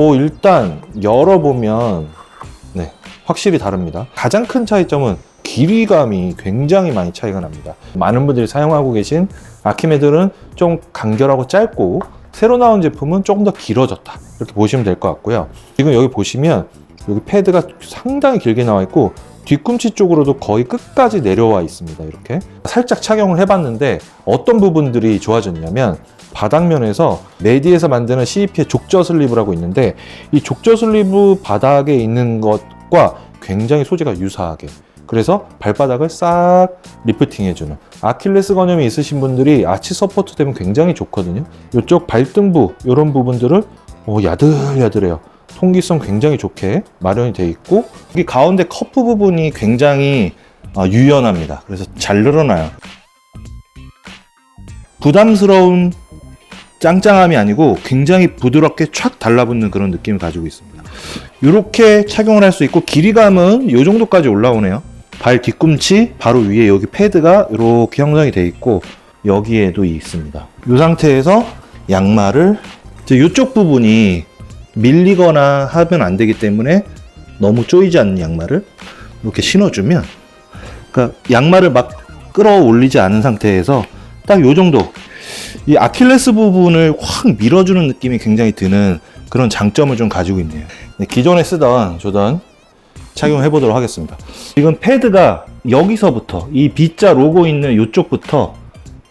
뭐 일단 열어보면 네, 확실히 다릅니다. 가장 큰 차이점은 길이감이 굉장히 많이 차이가 납니다. 많은 분들이 사용하고 계신 아키메들은 좀 간결하고 짧고 새로 나온 제품은 조금 더 길어졌다. 이렇게 보시면 될 것 같고요. 지금 여기 보시면 여기 패드가 상당히 길게 나와 있고 뒤꿈치 쪽으로도 거의 끝까지 내려와 있습니다. 이렇게. 살짝 착용을 해봤는데 어떤 부분들이 좋아졌냐면 바닥면에서 메디에서 만드는 CEP의 족저 슬리브라고 있는데 이 족저 슬리브 바닥에 있는 것과 굉장히 소재가 유사하게. 그래서 발바닥을 싹 리프팅 해주는. 아킬레스 건염이 있으신 분들이 아치 서포트 되면 굉장히 좋거든요. 이쪽 발등부 이런 부분들을 오, 야들야들해요 통기성 굉장히 좋게 마련이 되어 있고 여기 가운데 커프 부분이 굉장히 어, 유연합니다 그래서 잘 늘어나요 부담스러운 짱짱함이 아니고 굉장히 부드럽게 촥 달라붙는 그런 느낌을 가지고 있습니다. 이렇게 착용을 할 수 있고 길이감은 이 정도까지 올라오네요. 발 뒤꿈치 바로 위에 여기 패드가 이렇게 형성이 되어 있고 여기에도 있습니다. 이 상태에서 양말을 이쪽 부분이 밀리거나 하면 안 되기 때문에 너무 쪼이지 않는 양말을 이렇게 신어주면 그러니까 양말을 막 끌어올리지 않은 상태에서 딱 요 정도 이 아킬레스 부분을 확 밀어주는 느낌이 굉장히 드는 그런 장점을 좀 가지고 있네요. 네, 기존에 쓰던 조던 착용해 보도록 하겠습니다. 지금 패드가 여기서부터 이 B자 로고 있는 이쪽부터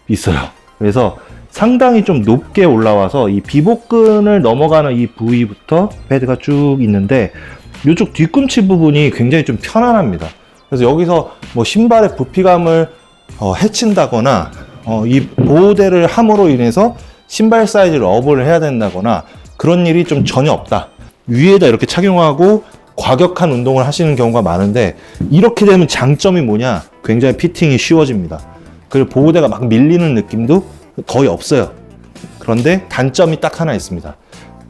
있어요. 그래서 상당히 좀 높게 올라와서 이 비복근을 넘어가는 이 부위부터 패드가 쭉 있는데 이쪽 뒤꿈치 부분이 굉장히 좀 편안합니다. 그래서 여기서 뭐 신발의 부피감을 어, 해친다거나 어, 이 보호대를 함으로 인해서 신발 사이즈를 업을 해야 된다거나 그런 일이 좀 전혀 없다. 위에다 이렇게 착용하고 과격한 운동을 하시는 경우가 많은데 이렇게 되면 장점이 뭐냐? 굉장히 피팅이 쉬워집니다. 그리고 보호대가 막 밀리는 느낌도 거의 없어요. 그런데 단점이 딱 하나 있습니다.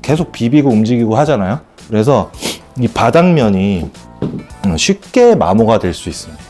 계속 비비고 움직이고 하잖아요. 그래서 이 바닥면이 음, 쉽게 마모가 될 수 있습니다.